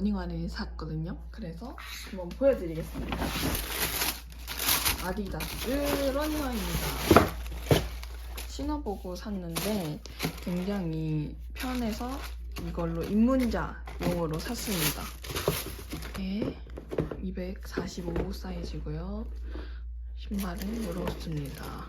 러닝화를 샀거든요. 그래서 한번 보여드리겠습니다. 아디다스 러닝화입니다. 신어보고 샀는데 굉장히 편해서 이걸로 입문자용으로 샀습니다. 이게 245 사이즈고요. 신발은 이렇습니다.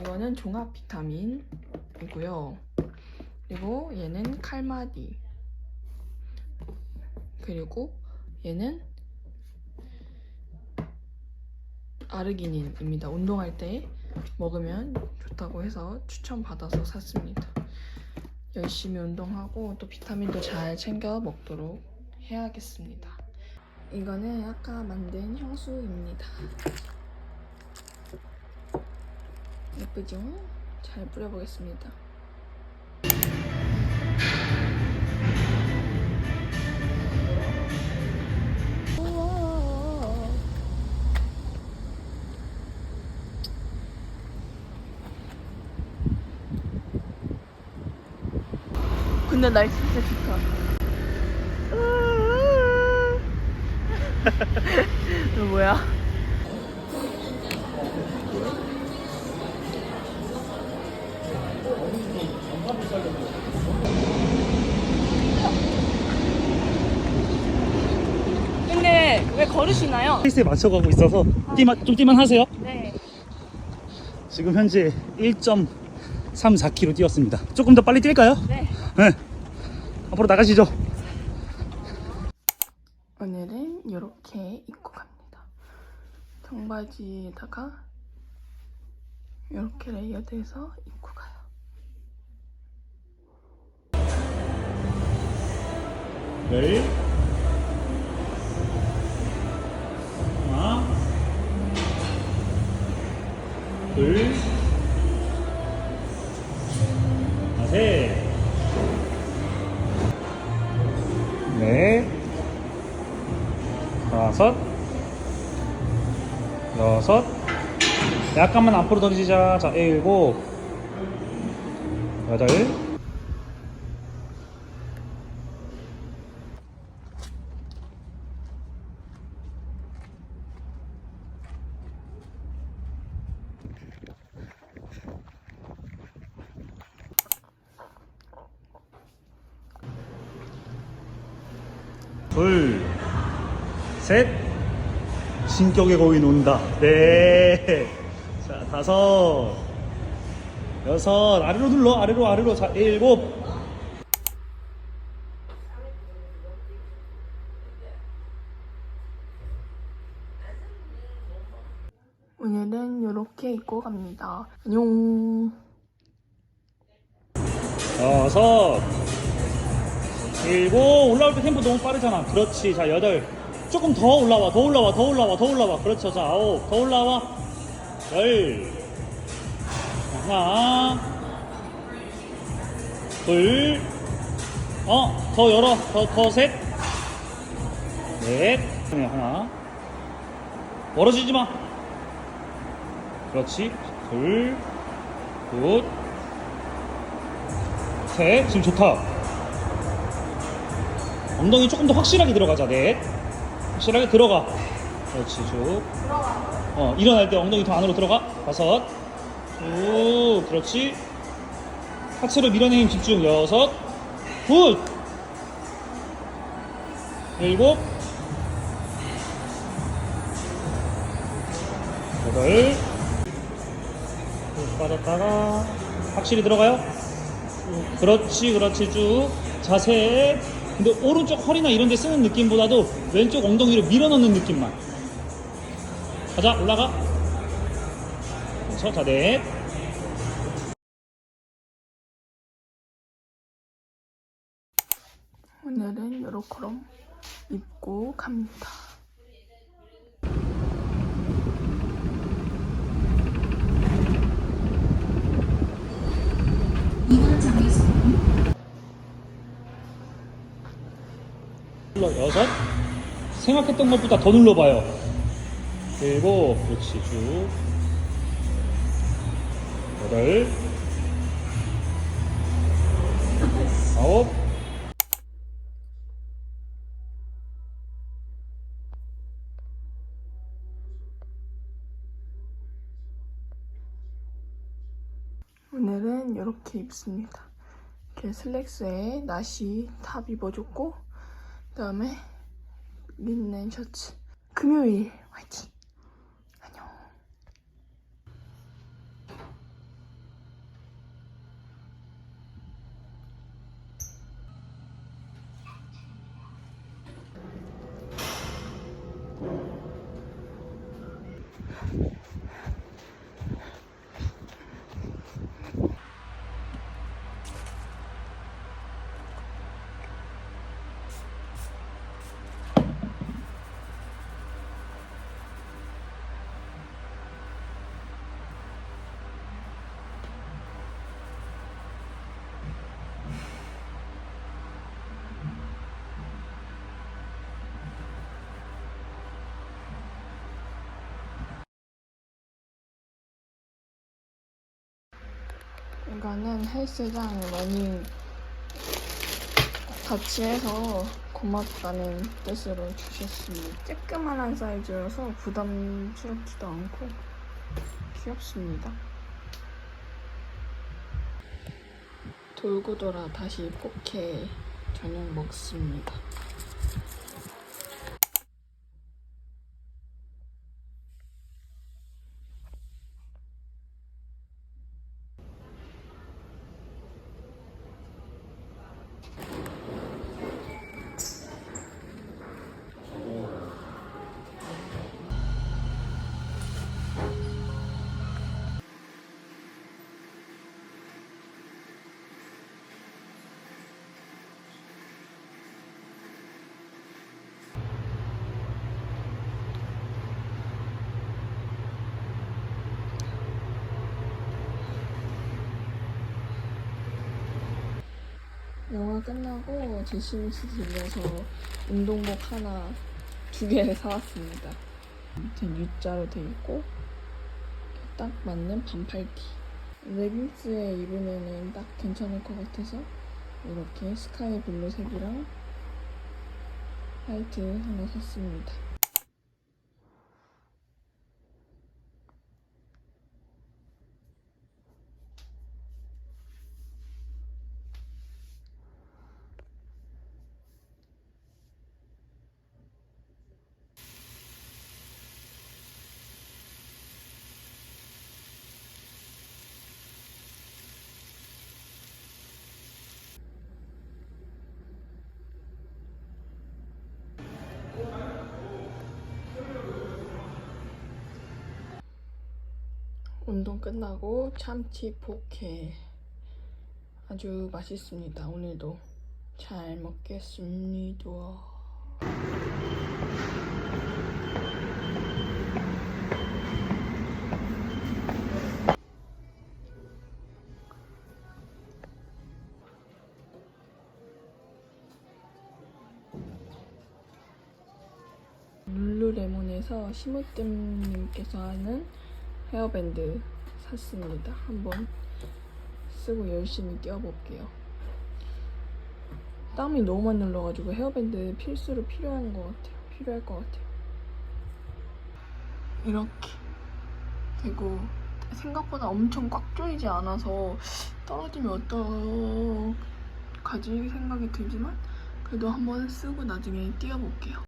이거는 종합 비타민이고요. 그리고 얘는 칼마디. 그리고 얘는 아르기닌입니다. 운동할 때 먹으면 좋다고 해서 추천받아서 샀습니다. 열심히 운동하고 또 비타민도 잘 챙겨 먹도록 해야겠습니다. 이거는 아까 만든 향수입니다. 예쁘죠? 잘 뿌려보겠습니다. 근데 날 진짜 좋다. 너 뭐야? 근데 왜 걸으시나요? 페이스에 맞춰가고 있어서 뛰만, 좀 뛰만 하세요. 네. 지금 현재 1.34km 뛰었습니다. 조금 더 빨리 뛸까요? 네. 네. 앞으로 나가시죠. 오늘은 이렇게 입고 갑니다. 청바지에다가 이렇게 레이어드해서 입고 가요. 열. 하나. 둘. 다섯. 여섯. 약간만 앞으로 던지자. 자, 일곱. 여덟. 둘, 셋, 신격의 거인 온다. 네. 자, 다섯, 여섯, 아래로 눌러, 아래로, 아래로. 자, 일곱. 오늘은 이렇게 입고 갑니다. 안녕. 여섯, 일곱. 올라올 때 템포 너무 빠르잖아. 그렇지. 자, 여덟. 조금 더 올라와, 더 올라와, 더 올라와, 더 올라와. 그렇죠. 자, 아홉. 더 올라와. 열. 하나. 둘. 어, 더 열어. 더, 더 셋. 넷. 하나. 멀어지지 마. 그렇지. 둘. 굿. 셋. 지금 좋다. 엉덩이 조금 더 확실하게 들어가자. 넷. 확실하게 들어가. 그렇지. 쭉. 어, 일어날 때 엉덩이 더 안으로 들어가. 다섯. 쭉. 그렇지. 하체로 밀어내는 힘 집중. 여섯. 굿. 일곱. 여덟. 쭉 빠졌다가 확실히 들어가요. 쭉. 그렇지, 그렇지 쭉 자세. 근데 오른쪽 허리나 이런 데 쓰는 느낌보다도 왼쪽 엉덩이로 밀어넣는 느낌만. 가자, 올라가. 그래서 자, 넷. 오늘은 요렇게럼 입고 갑니다. 눌러 여섯. 생각했던 것보다 더 눌러봐요. 그리고 그렇지 쭉. 여덟. 아홉. 오늘은 이렇게 입습니다. 이렇게 슬랙스에 나시 탑 입어줬고 그다음에 린넨 셔츠. 금요일 화이팅. 이거는 헬스장 러닝 같이 해서 고맙다는 뜻으로 주셨습니다. 쬐끄만한 사이즈여서 부담스럽지도 않고 귀엽습니다. 돌고 돌아 다시 포케 저녁 먹습니다. 끝나고 제시미스 들려서 운동복 하나 두 개를 사왔습니다. 밑에 U자로 돼 있고 딱 맞는 반팔티. 레깅스에 입으면은 딱 괜찮을 것 같아서 이렇게 스카이 블루색이랑 화이트 하나 샀습니다. 운동 끝나고 참치 포케 아주 맛있습니다. 오늘도 잘 먹겠습니다. 룰루레몬에서 심으뜸님께서 하는 헤어밴드 샀습니다. 한번 쓰고 열심히 뛰어볼게요. 땀이 너무 많이 흘러가지고 헤어밴드 필수로 필요한 것 같아요. 필요할 것 같아요. 이렇게 되고 생각보다 엄청 꽉 조이지 않아서 떨어지면 어떡하지 생각이 들지만 그래도 한번 쓰고 나중에 뛰어볼게요.